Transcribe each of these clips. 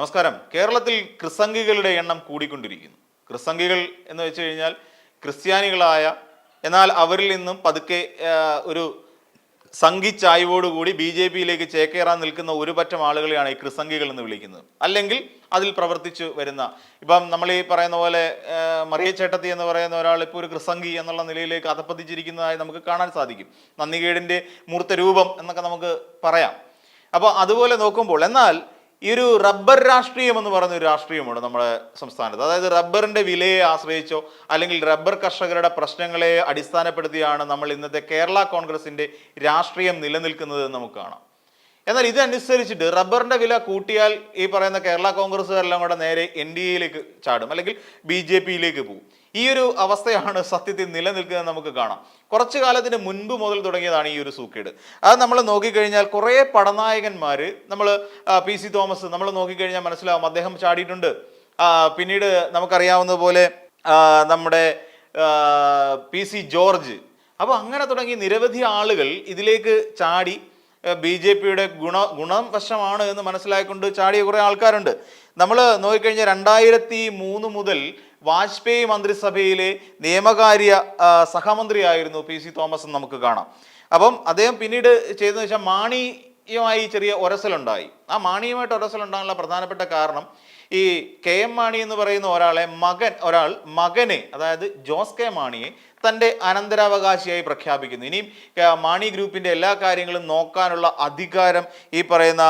നമസ്കാരം. കേരളത്തിൽ ക്രിസംഗികളുടെ എണ്ണം കൂടിക്കൊണ്ടിരിക്കുന്നു. ക്രിസംഗികൾ എന്ന് വെച്ച് കഴിഞ്ഞാൽ ക്രിസ്ത്യാനികളായ എന്നാൽ അവരിൽ നിന്നും പതുക്കെ ഒരു സംഘിച്ചായ്വോടുകൂടി ബി ജെ പിയിലേക്ക് ചേക്കേറാൻ നിൽക്കുന്ന ഒരു പറ്റം ആളുകളെയാണ് ഈ ക്രിസംഗികൾ എന്ന് വിളിക്കുന്നത്. അല്ലെങ്കിൽ അതിൽ പ്രവർത്തിച്ചു വരുന്ന ഇപ്പം നമ്മൾ ഈ പറയുന്ന പോലെ മറിയ ചേട്ടത്തി എന്ന് പറയുന്ന ഒരാൾ ഇപ്പോൾ ഒരു ക്രിസംഗി എന്നുള്ള നിലയിലേക്ക് അധപ്പതിച്ചിരിക്കുന്നതായി നമുക്ക് കാണാൻ സാധിക്കും. നന്ദികേടിന്റെ മൂർത്ത രൂപം എന്നൊക്കെ നമുക്ക് പറയാം. അപ്പോൾ അതുപോലെ നോക്കുമ്പോൾ എന്നാൽ ഈ ഒരു റബ്ബർ രാഷ്ട്രീയം എന്ന് പറയുന്ന ഒരു രാഷ്ട്രീയമുണ്ട് നമ്മുടെ സംസ്ഥാനത്ത്. അതായത് റബ്ബറിന്റെ വിലയെ ആശ്രയിച്ചോ അല്ലെങ്കിൽ റബ്ബർ കർഷകരുടെ പ്രശ്നങ്ങളെ അടിസ്ഥാനപ്പെടുത്തിയാണ് നമ്മൾ ഇന്നത്തെ കേരള കോൺഗ്രസിന്റെ രാഷ്ട്രീയം നിലനിൽക്കുന്നത് നമുക്ക് കാണാം. എന്നാൽ ഇതനുസരിച്ചിട്ട് റബ്ബറിന്റെ വില കൂട്ടിയാൽ ഈ പറയുന്ന കേരള കോൺഗ്രസ്സുകാരെല്ലാം കൂടെ നേരെ എൻ ഡി എയിലേക്ക് ചാടും അല്ലെങ്കിൽ ബി ജെ പിയിലേക്ക് പോകും. ഈ ഒരു അവസ്ഥയാണ് സത്യത്തിൽ നിലനിൽക്കുന്നത് നമുക്ക് കാണാം. കുറച്ചു കാലത്തിന് മുൻപ് മുതൽ തുടങ്ങിയതാണ് ഈ ഒരു സൂക്കേട്. അത് നമ്മൾ നോക്കിക്കഴിഞ്ഞാൽ കുറേ പടനായകന്മാർ നമ്മൾ പി സി തോമസ് നമ്മൾ നോക്കിക്കഴിഞ്ഞാൽ മനസ്സിലാവും അദ്ദേഹം ചാടിയിട്ടുണ്ട്. പിന്നീട് നമുക്കറിയാവുന്ന പോലെ നമ്മുടെ പി സി ജോർജ്. അപ്പോൾ അങ്ങനെ തുടങ്ങി നിരവധി ആളുകൾ ഇതിലേക്ക് ചാടി ബി ജെ പിയുടെ ഗുണ ഗുണം വശമാണ് എന്ന് മനസ്സിലായിക്കൊണ്ട് ചാടിയ കുറേ ആൾക്കാരുണ്ട്. നമ്മൾ നോക്കിക്കഴിഞ്ഞാൽ രണ്ടായിരത്തി മൂന്ന് മുതൽ വാജ്പേയി മന്ത്രിസഭയിലെ നിയമകാര്യ സഹമന്ത്രിയായിരുന്നു പി സി തോമസ് നമുക്ക് കാണാം. അപ്പം അദ്ദേഹം പിന്നീട് ചെയ്തതെന്ന് വെച്ചാൽ മാണിയുമായി ചെറിയ ഒരസലുണ്ടായി. ആ മാണിയുമായിട്ട് ഒരസലുണ്ടാകാനുള്ള പ്രധാനപ്പെട്ട കാരണം ഈ കെ എം മാണി എന്ന് പറയുന്ന ഒരാളെ മകൻ ഒരാൾ മകനെ അതായത് ജോസ് കെ മാണിയെ തന്റെ അനന്തരാവകാശിയായി പ്രഖ്യാപിക്കുന്നു. ഇനിയും മാണി ഗ്രൂപ്പിന്റെ എല്ലാ കാര്യങ്ങളും നോക്കാനുള്ള അധികാരം ഈ പറയുന്ന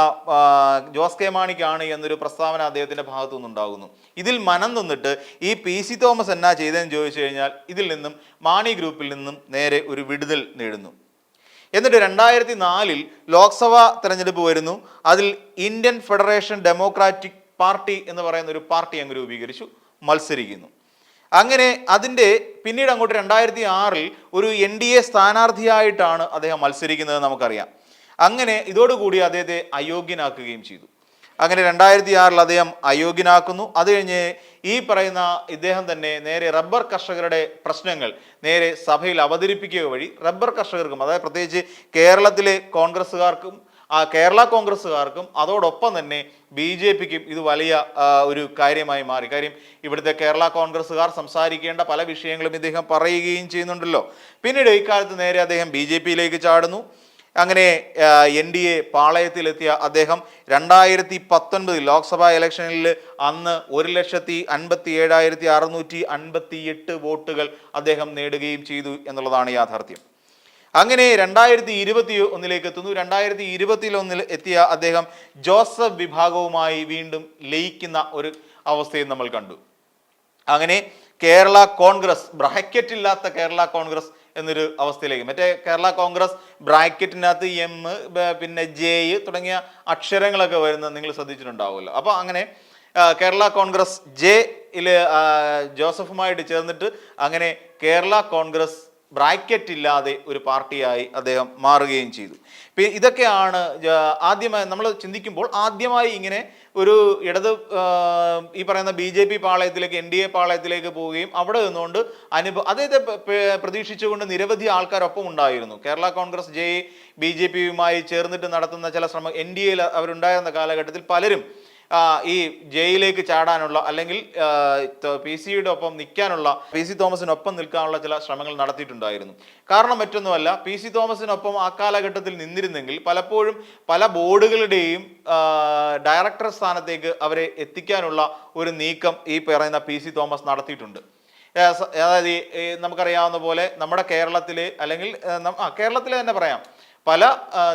ജോസ് കെ മാണിക്കാണ് എന്നൊരു പ്രസ്താവന അദ്ദേഹത്തിന്റെ ഭാഗത്തു നിന്നുണ്ടാകുന്നു. ഇതിൽ മനം നിന്നിട്ട് ഈ പി സി തോമസ് എന്നാ ചെയ്തതെന്ന് ചോദിച്ചു കഴിഞ്ഞാൽ ഇതിൽ നിന്നും മാണി ഗ്രൂപ്പിൽ നിന്നും നേരെ ഒരു വിടുതൽ നേടുന്നു. എന്നിട്ട് രണ്ടായിരത്തി നാലിൽ ലോക്സഭാ തെരഞ്ഞെടുപ്പ് വരുന്നു. അതിൽ ഇന്ത്യൻ ഫെഡറേഷൻ ഡെമോക്രാറ്റിക് പാർട്ടി എന്ന് പറയുന്ന ഒരു പാർട്ടി അങ്ങ് രൂപീകരിച്ചു മത്സരിക്കുന്നു. അങ്ങനെ അതിന്റെ പിന്നീട് അങ്ങോട്ട് രണ്ടായിരത്തി ആറിൽ ഒരു എൻ ഡി എ സ്ഥാനാർത്ഥിയായിട്ടാണ് അദ്ദേഹം മത്സരിക്കുന്നത് നമുക്കറിയാം. അങ്ങനെ ഇതോടുകൂടി അദ്ദേഹത്തെ അയോഗ്യനാക്കുകയും ചെയ്തു. അങ്ങനെ രണ്ടായിരത്തി ആറിൽ അദ്ദേഹം അയോഗ്യനാക്കുന്നു. അത് കഴിഞ്ഞ് ഈ പറയുന്ന ഇദ്ദേഹം തന്നെ നേരെ റബ്ബർ കർഷകരുടെ പ്രശ്നങ്ങൾ നേരെ സഭയിൽ അവതരിപ്പിക്കുക വഴി റബ്ബർ കർഷകർക്കും അതായത് പ്രത്യേകിച്ച് കേരളത്തിലെ കോൺഗ്രസ്സുകാർക്കും ആ കേരള കോൺഗ്രസ്സുകാർക്കും അതോടൊപ്പം തന്നെ ബി ജെ പിക്കും ഇത് വലിയ ഒരു കാര്യമായി മാറി. കാര്യം ഇവിടുത്തെ കേരള കോൺഗ്രസ്സുകാർ സംസാരിക്കേണ്ട പല വിഷയങ്ങളും ഇദ്ദേഹം പറയുകയും ചെയ്യുന്നുണ്ടല്ലോ. പിന്നീട് ഇക്കാലത്ത് നേരെ അദ്ദേഹം ബി ജെ പിയിലേക്ക് ചാടുന്നു. അങ്ങനെ എൻ ഡി എ പാളയത്തിലെത്തിയ അദ്ദേഹം രണ്ടായിരത്തി പത്തൊൻപതിൽ ലോക്സഭാ ഇലക്ഷനിൽ അന്ന് ഒരു ലക്ഷത്തി അൻപത്തി ഏഴായിരത്തി അറുന്നൂറ്റി അൻപത്തി എട്ട് വോട്ടുകൾ അദ്ദേഹം നേടുകയും ചെയ്തു എന്നുള്ളതാണ് യാഥാർത്ഥ്യം. അങ്ങനെ രണ്ടായിരത്തി ഇരുപത്തി ഒന്നിലേക്ക് എത്തുന്നു. രണ്ടായിരത്തി ഇരുപത്തി ഒന്നിൽ എത്തിയ അദ്ദേഹം ജോസഫ് വിഭാഗവുമായി വീണ്ടും ലയിക്കുന്ന ഒരു അവസ്ഥയും നമ്മൾ കണ്ടു. അങ്ങനെ കേരള കോൺഗ്രസ് ബ്രാക്കറ്റ് ഇല്ലാത്ത കേരള കോൺഗ്രസ് എന്നൊരു അവസ്ഥയിലേക്ക്. മറ്റേ കേരള കോൺഗ്രസ് ബ്രാക്കറ്റിനകത്ത് എം പിന്നെ ജെ തുടങ്ങിയ അക്ഷരങ്ങളൊക്കെ വരുന്നത് നിങ്ങൾ ശ്രദ്ധിച്ചിട്ടുണ്ടാവുമല്ലോ. അപ്പോൾ അങ്ങനെ കേരള കോൺഗ്രസ് ജെ ജോസഫുമായിട്ട് ചേർന്നിട്ട് അങ്ങനെ കേരള കോൺഗ്രസ് ബ്രാക്കറ്റ് ഇല്ലാതെ ഒരു പാർട്ടിയായി അദ്ദേഹം മാറുകയും ചെയ്തു. ഇതൊക്കെയാണ് ആദ്യമായി നമ്മൾ ചിന്തിക്കുമ്പോൾ ആദ്യമായി ഇങ്ങനെ ഒരു ഇടത് ഈ പറയുന്ന ബി ജെ പി പാളയത്തിലേക്ക് എൻ ഡി എ പാളയത്തിലേക്ക് പോവുകയും അവിടെ നിന്നുകൊണ്ട് അനുഭവ അദ്ദേഹത്തെ പ്രതീക്ഷിച്ചുകൊണ്ട് നിരവധി ആൾക്കാരൊപ്പം ഉണ്ടായിരുന്നു. Kerala Congress J B J പിയുമായി ചേർന്നിട്ട് നടത്തുന്ന ചില ശ്രമം എൻ ഡി എയിൽ അവരുണ്ടായിരുന്ന കാലഘട്ടത്തിൽ പലരും ഈ ജയിലിലേക്ക് ചാടാനുള്ള അല്ലെങ്കിൽ പി സിയുടെ ഒപ്പം നിൽക്കാനുള്ള പി സി തോമസിനൊപ്പം നിൽക്കാനുള്ള ചില ശ്രമങ്ങൾ നടത്തിയിട്ടുണ്ടായിരുന്നു. കാരണം മറ്റൊന്നുമല്ല പി സി തോമസിനൊപ്പം ആ കാലഘട്ടത്തിൽ നിന്നിരുന്നെങ്കിൽ പലപ്പോഴും പല ബോർഡുകളുടെയും ഡയറക്ടർ സ്ഥാനത്തേക്ക് അവരെ എത്തിക്കാനുള്ള ഒരു നീക്കം ഈ പറയുന്ന പി സി തോമസ് നടത്തിയിട്ടുണ്ട്. അതായത് നമുക്കറിയാവുന്ന പോലെ നമ്മുടെ കേരളത്തിൽ അല്ലെങ്കിൽ ആ കേരളത്തിൽ തന്നെ പറയാം. പല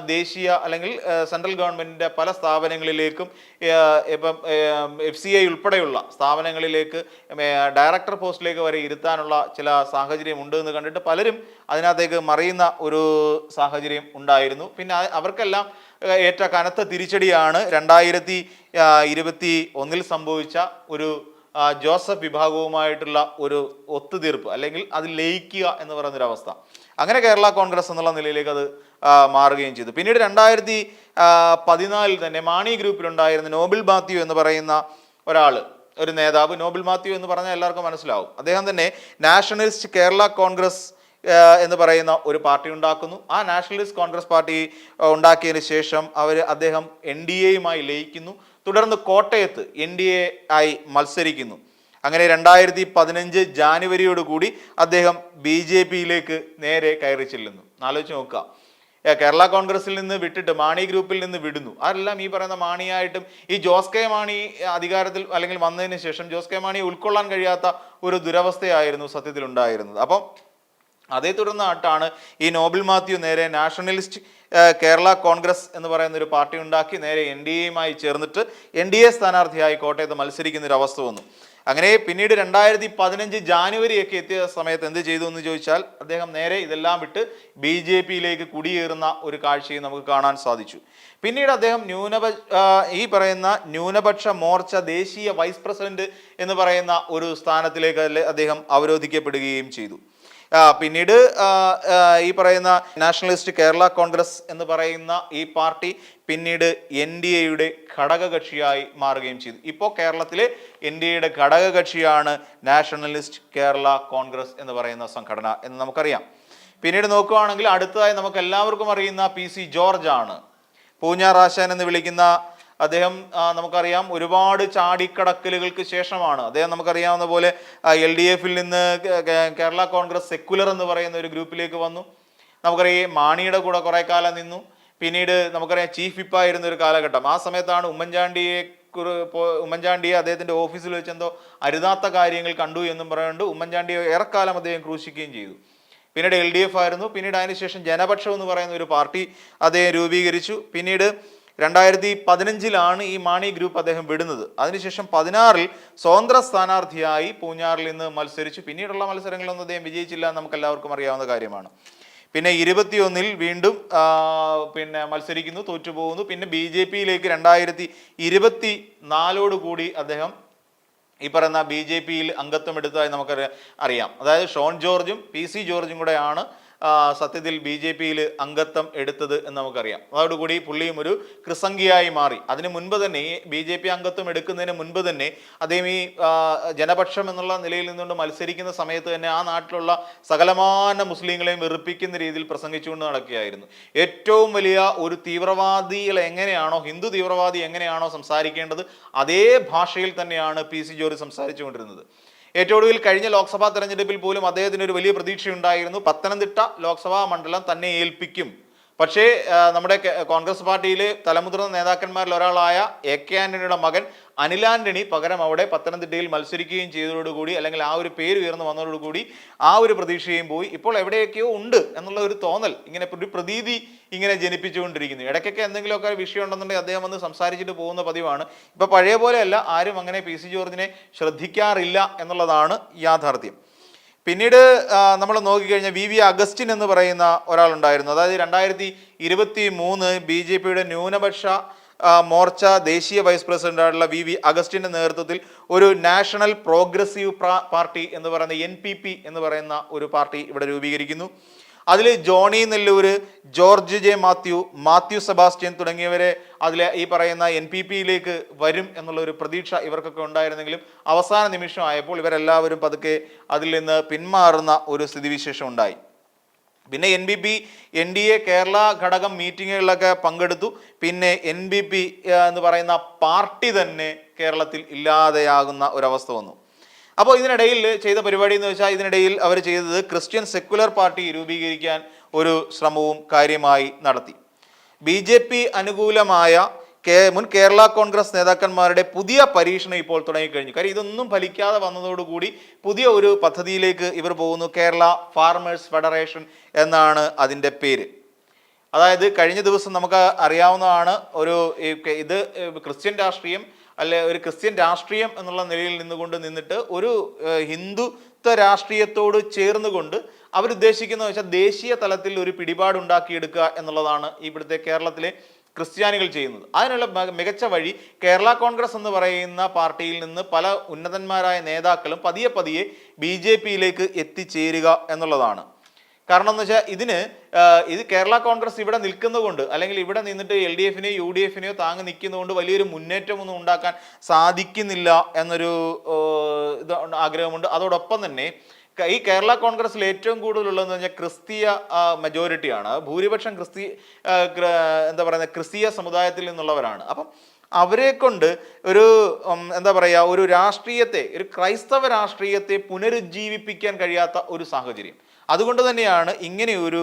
ദേശീയ അല്ലെങ്കിൽ സെൻട്രൽ ഗവൺമെന്റിന്റെ പല സ്ഥാപനങ്ങളിലേക്കും ഇപ്പം എഫ് സി ഐ ഉൾപ്പെടെയുള്ള സ്ഥാപനങ്ങളിലേക്ക് ഡയറക്ടർ പോസ്റ്റിലേക്ക് വരെ ഇരുത്താനുള്ള ചില സാഹചര്യം ഉണ്ട് എന്ന് കണ്ടിട്ട് പലരും അതിനകത്തേക്ക് മറിയുന്ന ഒരു സാഹചര്യം ഉണ്ടായിരുന്നു. പിന്നെ അവർക്കെല്ലാം ഏറ്റ കനത്ത തിരിച്ചടിയാണ് രണ്ടായിരത്തി ഇരുപത്തി ഒന്നിൽ സംഭവിച്ച ഒരു ജോസഫ് വിഭാഗവുമായിട്ടുള്ള ഒരു ഒത്തുതീർപ്പ് അല്ലെങ്കിൽ അത് ലയിക്കുക എന്ന് പറയുന്നൊരു അവസ്ഥ അങ്ങനെ കേരള കോൺഗ്രസ് എന്നുള്ള നിലയിലേക്ക് അത് മാറുകയും ചെയ്തു. പിന്നീട് രണ്ടായിരത്തി പതിനാലിൽ തന്നെ മാണി ഗ്രൂപ്പിലുണ്ടായിരുന്ന നോബിൾ മാത്യു എന്ന് പറയുന്ന ഒരാൾ ഒരു നേതാവ് നോബിൾ മാത്യു എന്ന് പറഞ്ഞാൽ എല്ലാവർക്കും മനസ്സിലാവും. അദ്ദേഹം തന്നെ നാഷണലിസ്റ്റ് കേരള കോൺഗ്രസ് എന്ന് പറയുന്ന ഒരു പാർട്ടി ഉണ്ടാക്കുന്നു. ആ നാഷണലിസ്റ്റ് കോൺഗ്രസ് പാർട്ടി ഉണ്ടാക്കിയതിന് ശേഷം അവർ അദ്ദേഹം എൻ ഡി എയുമായി ലയിക്കുന്നു. തുടർന്ന് കോട്ടയത്ത് എൻ ഡി എ ആയി മത്സരിക്കുന്നു. അങ്ങനെ രണ്ടായിരത്തി പതിനഞ്ച് ജാനുവരിയോടുകൂടി അദ്ദേഹം ബി ജെ പിയിലേക്ക് നേരെ കയറി ചെല്ലുന്നു. ആലോചിച്ച് നോക്കുക. കേരള കോൺഗ്രസിൽ നിന്ന് വിട്ടിട്ട് മാണി ഗ്രൂപ്പിൽ നിന്ന് വിടുന്നു. അതെല്ലാം ഈ പറയുന്ന മാണിയായിട്ടും ഈ ജോസ് കെ മാണി അധികാരത്തിൽ അല്ലെങ്കിൽ വന്നതിന് ശേഷം ജോസ് കെ മാണിയെ ഉൾക്കൊള്ളാൻ കഴിയാത്ത ഒരു ദുരവസ്ഥയായിരുന്നു സത്യത്തിൽ ഉണ്ടായിരുന്നത് അപ്പം അതേ തുടർന്നായിട്ടാണ് ഈ നോബിൾ മാത്യു നേരെ നാഷണലിസ്റ്റ് കേരള കോൺഗ്രസ് എന്ന് പറയുന്ന ഒരു പാർട്ടി ഉണ്ടാക്കി നേരെ എൻ ഡി എയുമായി ചേർന്നിട്ട് എൻ ഡി എ സ്ഥാനാർത്ഥിയായി കോട്ടയത്ത് മത്സരിക്കുന്ന ഒരു അവസ്ഥ വന്നു. അങ്ങനെ പിന്നീട് രണ്ടായിരത്തി പതിനഞ്ച് ജാനുവരി ഒക്കെ എത്തിയ സമയത്ത് എന്ത് ചെയ്തു എന്ന് ചോദിച്ചാൽ അദ്ദേഹം നേരെ ഇതെല്ലാം വിട്ട് ബി ജെ പിയിലേക്ക് കുടിയേറുന്ന ഒരു കാഴ്ചയും നമുക്ക് കാണാൻ സാധിച്ചു. പിന്നീട് അദ്ദേഹം ന്യൂനപ ഈ പറയുന്ന ന്യൂനപക്ഷ മോർച്ച ദേശീയ വൈസ് പ്രസിഡന്റ് എന്ന് പറയുന്ന ഒരു സ്ഥാനത്തിലേക്ക് അദ്ദേഹം അവരോധിക്കപ്പെടുകയും ചെയ്തു. പിന്നീട് ഈ പറയുന്ന നാഷണലിസ്റ്റ് കേരള കോൺഗ്രസ് എന്ന് പറയുന്ന ഈ പാർട്ടി പിന്നീട് എൻ ഡി എയുടെ ഘടകകക്ഷിയായി മാറുകയും ചെയ്തു. ഇപ്പോൾ കേരളത്തിലെ എൻ ഡി എയുടെ ഘടകകക്ഷിയാണ് നാഷണലിസ്റ്റ് കേരള കോൺഗ്രസ് എന്ന് പറയുന്ന സംഘടന എന്ന് നമുക്കറിയാം. പിന്നീട് നോക്കുകയാണെങ്കിൽ അടുത്തതായി നമുക്ക് എല്ലാവർക്കും അറിയുന്ന പി സി ജോർജ് ആണ് പൂഞ്ഞാറാശാൻ എന്ന് വിളിക്കുന്ന അദ്ദേഹം നമുക്കറിയാം ഒരുപാട് ചാടിക്കടക്കലുകൾക്ക് ശേഷമാണ്. അദ്ദേഹം നമുക്കറിയാവുന്ന പോലെ എൽ ഡി എഫിൽ നിന്ന് കേരള കോൺഗ്രസ് സെക്കുലർ എന്ന് പറയുന്ന ഒരു ഗ്രൂപ്പിലേക്ക് വന്നു. നമുക്കറിയാം മാണിയുടെ കൂടെ കുറെ കാലം നിന്നു. പിന്നീട് നമുക്കറിയാം ചീഫ് വിപ്പായിരുന്ന ഒരു കാലഘട്ടം. ആ സമയത്താണ് ഉമ്മൻചാണ്ടിയെ ഉമ്മൻചാണ്ടിയെ അദ്ദേഹത്തിന്റെ ഓഫീസിൽ വെച്ച് എന്തോ അരുതാത്ത കാര്യങ്ങൾ കണ്ടു എന്നും പറയുന്നുണ്ട് ഉമ്മൻചാണ്ടിയെ ഏറെക്കാലം അദ്ദേഹം ക്രൂശിക്കുകയും ചെയ്തു. പിന്നീട് എൽ ഡി എഫ് ആയിരുന്നു. പിന്നീട് അതിനുശേഷം ജനപക്ഷം എന്ന് പറയുന്ന ഒരു പാർട്ടി അദ്ദേഹം രൂപീകരിച്ചു. പിന്നീട് രണ്ടായിരത്തി പതിനഞ്ചിലാണ് ഈ മാണി ഗ്രൂപ്പ് അദ്ദേഹം വിടുന്നത്. അതിനുശേഷം പതിനാറിൽ സ്വതന്ത്ര സ്ഥാനാർത്ഥിയായി പൂഞ്ഞാറിൽ നിന്ന് മത്സരിച്ചു. പിന്നീടുള്ള മത്സരങ്ങളൊന്നും അദ്ദേഹം വിജയിച്ചില്ല എന്ന് നമുക്ക് എല്ലാവർക്കും അറിയാവുന്ന കാര്യമാണ്. പിന്നെ ഇരുപത്തിയൊന്നിൽ വീണ്ടും പിന്നെ മത്സരിക്കുന്നു തോറ്റുപോകുന്നു. പിന്നെ ബി ജെ പിയിലേക്ക് രണ്ടായിരത്തി ഇരുപത്തി നാലോടുകൂടി അദ്ദേഹം ഈ പറയുന്ന ബി ജെ പിയിൽ അംഗത്വം എടുത്തതായി നമുക്ക് അറിയാം അതായത് ഷോൺ ജോർജും പി സി ജോർജും കൂടെയാണ് സത്യത്തിൽ ബി ജെ പിയിൽ അംഗത്വം എടുത്തത് എന്ന് നമുക്കറിയാം. അതോടുകൂടി പുള്ളിയും ഒരു കൃസംഗിയായി മാറി. അതിന് മുൻപ് തന്നെ ഈ ബി ജെ പി അംഗത്വം എടുക്കുന്നതിന് മുൻപ് തന്നെ അദ്ദേഹം ഈ ജനപക്ഷം എന്നുള്ള നിലയിൽ നിന്നുകൊണ്ട് മത്സരിക്കുന്ന സമയത്ത് തന്നെ ആ നാട്ടിലുള്ള സകലമാന മുസ്ലിങ്ങളെയും വെറുപ്പിക്കുന്ന രീതിയിൽ പ്രസംഗിച്ചുകൊണ്ട് നടക്കുകയായിരുന്നു. ഏറ്റവും വലിയ ഒരു തീവ്രവാദികൾ എങ്ങനെയാണോ ഹിന്ദു തീവ്രവാദി എങ്ങനെയാണോ സംസാരിക്കേണ്ടത് അതേ ഭാഷയിൽ തന്നെയാണ് പി സി ജോർജ് സംസാരിച്ചുകൊണ്ടിരുന്നത്. ഏറ്റവും ഒടുവിൽ കഴിഞ്ഞ ലോക്സഭാ തെരഞ്ഞെടുപ്പിൽ പോലും അദ്ദേഹത്തിന് ഒരു വലിയ പ്രതീക്ഷയുണ്ടായിരുന്നു. പത്തനംതിട്ട ലോക്സഭാ മണ്ഡലം തന്നെ ഏൽപ്പിക്കും. പക്ഷേ നമ്മുടെ കോൺഗ്രസ് പാർട്ടിയിലെ തലമുതിർന്ന നേതാക്കന്മാരിൽ ഒരാളായ എ കെ ആന്റണിയുടെ മകൻ അനിൽ ആന്റണി പകരം അവിടെ പത്തനംതിട്ടയിൽ മത്സരിക്കുകയും ചെയ്തതോടുകൂടി അല്ലെങ്കിൽ ആ ഒരു പേര് ഉയർന്നു വന്നതോടുകൂടി ആ ഒരു പ്രതീക്ഷയും പോയി. ഇപ്പോൾ എവിടെയൊക്കെയോ ഉണ്ട് എന്നുള്ള ഒരു തോന്നൽ ഇങ്ങനെ ഒരു പ്രതീതി ഇങ്ങനെ ജനിപ്പിച്ചുകൊണ്ടിരിക്കുന്നു. ഇടയ്ക്കൊക്കെ എന്തെങ്കിലുമൊക്കെ വിഷയം ഉണ്ടെന്നുണ്ടെങ്കിൽ അദ്ദേഹം വന്ന് സംസാരിച്ചിട്ട് പോകുന്ന പതിവാണ്. ഇപ്പോൾ പഴയ പോലെയല്ല ആരും അങ്ങനെ പി സി ജോർജിനെ ശ്രദ്ധിക്കാറില്ല എന്നുള്ളതാണ് യാഥാർത്ഥ്യം. പിന്നീട് നമ്മൾ നോക്കിക്കഴിഞ്ഞാൽ വി വി അഗസ്റ്റിൻ എന്ന് പറയുന്ന ഒരാളുണ്ടായിരുന്നു. അതായത് രണ്ടായിരത്തി ഇരുപത്തി മൂന്ന് ബി ജെ പിയുടെ ന്യൂനപക്ഷ മോർച്ച ദേശീയ വൈസ് പ്രസിഡന്റായിട്ടുള്ള വി വി അഗസ്റ്റിന്റെ നേതൃത്വത്തിൽ ഒരു നാഷണൽ പ്രോഗ്രസീവ് പാർട്ടി എന്ന് പറയുന്ന എൻ എന്ന് പറയുന്ന ഒരു പാർട്ടി ഇവിടെ രൂപീകരിക്കുന്നു. അതിൽ Johnny Nellore George J Mathew Mathew Sebastian തുടങ്ങിയവരെ അതിലെ ഈ പറയുന്ന എൻ പി പിയിലേക്ക് വരും എന്നുള്ള ഒരു പ്രതീക്ഷ ഇവർക്കൊക്കെ ഉണ്ടായിരുന്നെങ്കിലും അവസാന നിമിഷമായപ്പോൾ ഇവരെല്ലാവരും പതുക്കെ അതിൽ നിന്ന് പിന്മാറുന്ന ഒരു സ്ഥിതിവിശേഷം ഉണ്ടായി. പിന്നെ N B P N D A Kerala ഘടകം മീറ്റിങ്ങുകളിലൊക്കെ പങ്കെടുത്തു. പിന്നെ എൻ ബി പി എന്ന് പറയുന്ന പാർട്ടി തന്നെ കേരളത്തിൽ ഇല്ലാതെയാകുന്ന ഒരവസ്ഥ വന്നു. അപ്പോൾ ഇതിനിടയിൽ ചെയ്ത പരിപാടി എന്ന് വെച്ചാൽ ഇതിനിടയിൽ അവർ ചെയ്തത് ക്രിസ്ത്യൻ സെക്യുലർ പാർട്ടി രൂപീകരിക്കാൻ ഒരു ശ്രമവും കാര്യമായി നടത്തി. ബി ജെ പി അനുകൂലമായ കേ മുൻ കേരള കോൺഗ്രസ് നേതാക്കന്മാരുടെ പുതിയ പരീക്ഷണം ഇപ്പോൾ തുടങ്ങിക്കഴിഞ്ഞു. കാര്യം ഇതൊന്നും ഫലിക്കാതെ വന്നതോടുകൂടി പുതിയ ഒരു പദ്ധതിയിലേക്ക് ഇവർ പോകുന്നു. കേരള ഫാർമേഴ്സ് ഫെഡറേഷൻ എന്നാണ് അതിന്റെ പേര്. അതായത് കഴിഞ്ഞ ദിവസം നമുക്ക് അറിയാവുന്നതാണ് ഒരു ഇത് ക്രിസ്ത്യൻ രാഷ്ട്രീയം അല്ലെ ഒരു ക്രിസ്ത്യൻ രാഷ്ട്രീയം എന്നുള്ള നിലയിൽ നിന്നുകൊണ്ട് നിന്നിട്ട് ഒരു ഹിന്ദുത്വ രാഷ്ട്രീയത്തോട് ചേർന്നുകൊണ്ട് അവരുദ്ദേശിക്കുന്നത് വെച്ചാൽ ദേശീയ തലത്തിൽ ഒരു പിടിപാടുണ്ടാക്കിയെടുക്കുക എന്നുള്ളതാണ് ഇവിടുത്തെ കേരളത്തിലെ ക്രിസ്ത്യാനികൾ ചെയ്യുന്നത്. അതിനുള്ള മികച്ച വഴി കേരള കോൺഗ്രസ് എന്ന് പറയുന്ന പാർട്ടിയിൽ നിന്ന് പല ഉന്നതന്മാരായ നേതാക്കളും പതിയെ പതിയെ ബി ജെ പിയിലേക്ക് എത്തിച്ചേരുക എന്നുള്ളതാണ്. കാരണം എന്ന് വെച്ചാൽ ഇതിന് ഇത് കേരള കോൺഗ്രസ് ഇവിടെ നിൽക്കുന്നതുകൊണ്ട് അല്ലെങ്കിൽ ഇവിടെ നിന്നിട്ട് എൽ ഡി എഫിനെയോ യു ഡി എഫിനെയോ താങ്ങി നിൽക്കുന്നതുകൊണ്ട് വലിയൊരു മുന്നേറ്റമൊന്നും ഉണ്ടാക്കാൻ സാധിക്കുന്നില്ല എന്നൊരു ഇത് ആഗ്രഹമുണ്ട്. അതോടൊപ്പം തന്നെ ഈ കേരള കോൺഗ്രസ്സിൽ ഏറ്റവും കൂടുതലുള്ളതെന്ന് പറഞ്ഞാൽ ക്രിസ്തീയ മെജോറിറ്റിയാണ് ഭൂരിപക്ഷം ക്രിസ്തി എന്താ പറയുക ക്രിസ്തീയ സമുദായത്തിൽ നിന്നുള്ളവരാണ്. അപ്പം അവരെ കൊണ്ട് ഒരു എന്താ പറയുക ഒരു രാഷ്ട്രീയത്തെ ഒരു ക്രൈസ്തവ രാഷ്ട്രീയത്തെ പുനരുജ്ജീവിപ്പിക്കാൻ കഴിയാത്ത ഒരു സാഹചര്യം. അതുകൊണ്ട് തന്നെയാണ് ഇങ്ങനെയൊരു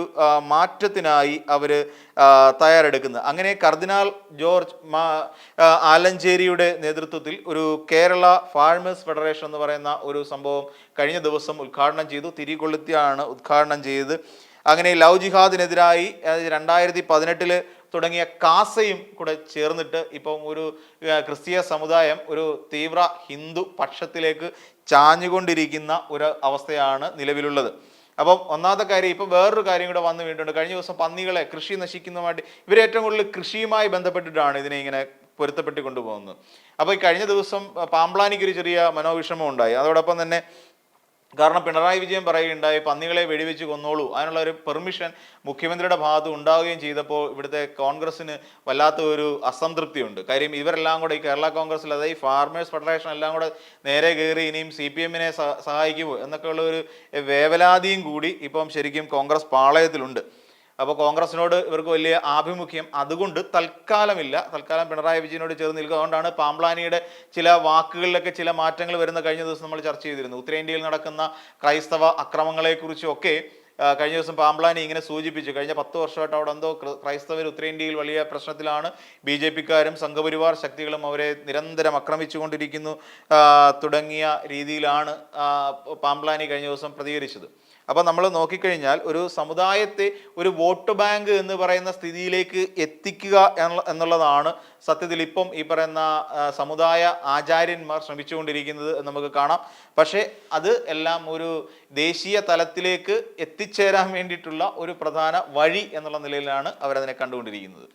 മാറ്റത്തിനായി അവർ തയ്യാറെടുക്കുന്നത്. അങ്ങനെ കർദിനാൾ ജോർജ് ആലഞ്ചേരിയുടെ നേതൃത്വത്തിൽ ഒരു കേരള ഫാർമേഴ്സ് ഫെഡറേഷൻ എന്ന് പറയുന്ന ഒരു സംഭവം കഴിഞ്ഞ ദിവസം ഉദ്ഘാടനം ചെയ്തു. തിരികൊളുത്തിയാണ് ഉദ്ഘാടനം ചെയ്തത് അങ്ങനെ ലവ് ജിഹാദിനെതിരായി രണ്ടായിരത്തി പതിനെട്ടിൽ തുടങ്ങിയ കാസയും കൂടെ ചേർന്നിട്ട് ഇപ്പം ഒരു ക്രിസ്തീയ സമുദായം ഒരു തീവ്ര ഹിന്ദു പക്ഷത്തിലേക്ക് ചാഞ്ഞുകൊണ്ടിരിക്കുന്ന ഒരു അവസ്ഥയാണ് നിലവിലുള്ളത്. അപ്പം ഒന്നാമത്തെ കാര്യം ഇപ്പം വേറൊരു കാര്യം കൂടെ വന്നു വീണ്ടുണ്ട്. കഴിഞ്ഞ ദിവസം പന്നികളെ കൃഷി നശിക്കുന്നതുമായിട്ട് ഇവർ ഏറ്റവും കൂടുതൽ കൃഷിയുമായി ബന്ധപ്പെട്ടിട്ടാണ് ഇതിനെ ഇങ്ങനെ പൊരുത്തപ്പെട്ട് കൊണ്ടുപോകുന്നത്. അപ്പോൾ ഈ കഴിഞ്ഞ ദിവസം പാമ്പ്ലാനിക്ക് ഒരു ചെറിയ മനോവിഷമം ഉണ്ടായി. അതോടൊപ്പം തന്നെ കാരണം പിണറായി വിജയൻ പറയുകയുണ്ടായി പന്നികളെ വെടിവെച്ച് കൊന്നോളൂ. അതിനുള്ള ഒരു പെർമിഷൻ മുഖ്യമന്ത്രിയുടെ ഭാഗത്ത് ഉണ്ടാവുകയും ചെയ്തപ്പോൾ ഇവിടുത്തെ കോൺഗ്രസിന് വല്ലാത്ത ഒരു അസംതൃപ്തിയുണ്ട്. കാര്യം ഇവരെല്ലാം കൂടെ ഈ കേരള കോൺഗ്രസിൽ അതായത് ഈ ഫാർമേഴ്സ് ഫെഡറേഷൻ എല്ലാം കൂടെ നേരെ കയറി ഇനിയും സി പി എമ്മിനെ സഹായിക്കുമോ? എന്നൊക്കെയുള്ള ഒരു വേവലാതിയും കൂടി ഇപ്പം ശരിക്കും കോൺഗ്രസ് പാളയത്തിലുണ്ട്. അപ്പോൾ കോൺഗ്രസിനോട് ഇവർക്ക് വലിയ ആഭിമുഖ്യം. അതുകൊണ്ട് തൽക്കാലമില്ല. തൽക്കാലം പിണറായി വിജയനോട് ചേർന്ന് നിൽക്കുക. അതുകൊണ്ടാണ് പാംപ്ലാനിയുടെ ചില വാക്കുകളിലൊക്കെ ചില മാറ്റങ്ങൾ വരുന്ന കഴിഞ്ഞ ദിവസം നമ്മൾ ചർച്ച ചെയ്തിരുന്നു ഉത്തരേന്ത്യയിൽ നടക്കുന്ന ക്രൈസ്തവ അക്രമങ്ങളെക്കുറിച്ചും ഒക്കെ കഴിഞ്ഞ ദിവസം പാമ്പ്ലാനി ഇങ്ങനെ സൂചിപ്പിച്ചു. കഴിഞ്ഞ പത്ത് വർഷമായിട്ട് അവിടെ എന്തോ ക്രൈസ്തവർ ഉത്തരേന്ത്യയിൽ വലിയ പ്രശ്നത്തിലാണ്. ബി ജെ പിക്കാരും സംഘപരിവാർ ശക്തികളും അവരെ നിരന്തരം ആക്രമിച്ചുകൊണ്ടിരിക്കുന്നു തുടങ്ങിയ രീതിയിലാണ് പാമ്പ്ലാനി കഴിഞ്ഞ ദിവസം പ്രതികരിച്ചത്. അപ്പം നമ്മൾ നോക്കിക്കഴിഞ്ഞാൽ ഒരു സമുദായത്തെ ഒരു വോട്ട് ബാങ്ക് എന്ന് പറയുന്ന സ്ഥിതിയിലേക്ക് എത്തിക്കുക എന്നുള്ളതാണ് സത്യത്തിൽ ഇപ്പം ഈ പറയുന്ന സമുദായ ആചാര്യന്മാർ ശ്രമിച്ചുകൊണ്ടിരിക്കുന്നത് നമുക്ക് കാണാം. പക്ഷേ അത് എല്ലാം ഒരു ദേശീയ തലത്തിലേക്ക് എത്തിച്ചേരാൻ വേണ്ടിയിട്ടുള്ള ഒരു പ്രധാന വഴി എന്നുള്ള നിലയിലാണ് അവരതിനെ കണ്ടുകൊണ്ടിരിക്കുന്നത്.